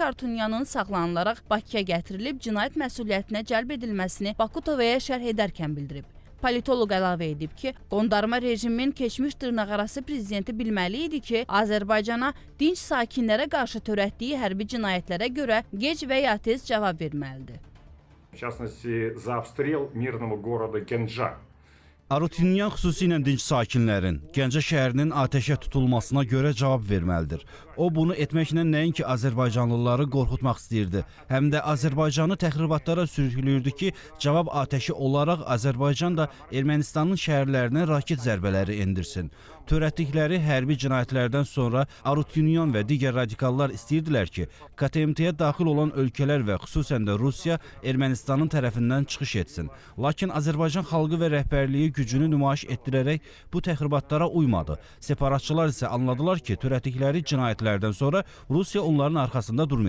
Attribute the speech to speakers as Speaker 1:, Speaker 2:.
Speaker 1: Artunyanın saxlanılaraq Bakıya gətirilib cinayət məsuliyyətinə cəlb edilməsini Bakutovaya şərh edərkən bildirib. Politoloq əlavə edib ki, qondarma rejimin keçmiş dırnaqarası prezidenti bilməli idi ki, Azərbaycana dinc sakinlərə qarşı törətdiyi hərbi cinayətlərə görə gec və ya tez cavab verməlidir.
Speaker 2: в частности, за обстрел мирного города Генджа.
Speaker 3: Arutinyan xüsusilə dinc sakinlərin Gəncə şəhərinin atəşə tutulmasına görə cavab verməlidir. O bunu etməklə nəinki Azərbaycanlıları qorxutmaq istəyirdi, həm də Azərbaycanı təxribatlara sürükləyirdi ki, cavab atəşi olaraq Azərbaycan da Ermənistanın şəhərlərinə raket zərbələri endirsin. Törətdikləri hərbi cinayətlərdən sonra Arutinyan və digər radikallar istəyirdilər ki, KTMT-yə daxil olan ölkələr və xüsusən də Rusiya Ermənistanın tərəfindən çıxış etsin. Lakin Azərbaycan xalqı və rəhbərliyi gücünü nümayiş etdirərək bu təxribatlara uymadı. Separatçılar isə anladılar ki, törətdikləri cinayətlərdən sonra Rusiya onların arxasında durmayacaq.